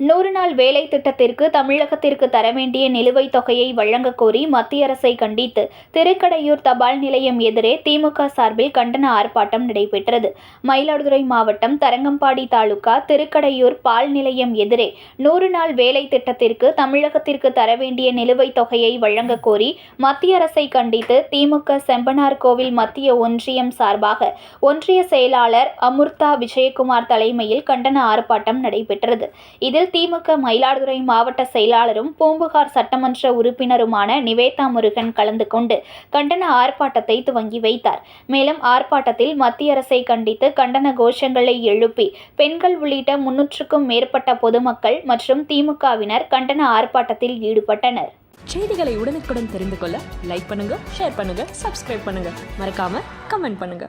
நூறு நாள் வேலை திட்டத்திற்கு தமிழகத்திற்கு தர வேண்டிய நிலுவைத் தொகையை வழங்கக் கோரி மத்திய அரசை கண்டித்து திருக்கடையூர் தபால் நிலையம் எதிரே திமுக சார்பில் கண்டன ஆர்ப்பாட்டம் நடைபெற்றது. மயிலாடுதுறை மாவட்டம் தரங்கம்பாடி தாலுகா திருக்கடையூர் பால் நிலையம் எதிரே நூறு நாள் வேலை திட்டத்திற்கு தமிழகத்திற்கு தர வேண்டிய நிலுவைத் தொகையை வழங்கக் கோரி மத்திய அரசை கண்டித்து திமுக செம்பனார் கோவில் மத்திய ஒன்றியம் சார்பாக ஒன்றிய செயலாளர் அமுர்தா விஜயகுமார் தலைமையில் கண்டன ஆர்ப்பாட்டம் நடைபெற்றது. இதில் இதில் திமுக மயிலாடுதுறை மாவட்ட செயலாளரும் பூம்புகார் சட்டமன்ற உறுப்பினருமான நிவேதா முருகன் கலந்து கொண்டு கண்டன ஆர்ப்பாட்டத்தை துவங்கி வைத்தார். மேலும் ஆர்ப்பாட்டத்தில் மத்திய அரசை கண்டித்து கண்டன கோஷங்களை எழுப்பி பெண்கள் உள்ளிட்ட முன்னூற்றுக்கும் மேற்பட்ட பொதுமக்கள் மற்றும் திமுகவினர் கண்டன ஆர்ப்பாட்டத்தில் ஈடுபட்டனர். செய்திகளை உடனுக்குடன் தெரிந்து கொள்ள லைக் பண்ணுங்க ஷேர் பண்ணுங்க சப்ஸ்கிரைப் பண்ணுங்க. மறக்காம கமெண்ட் பண்ணுங்க.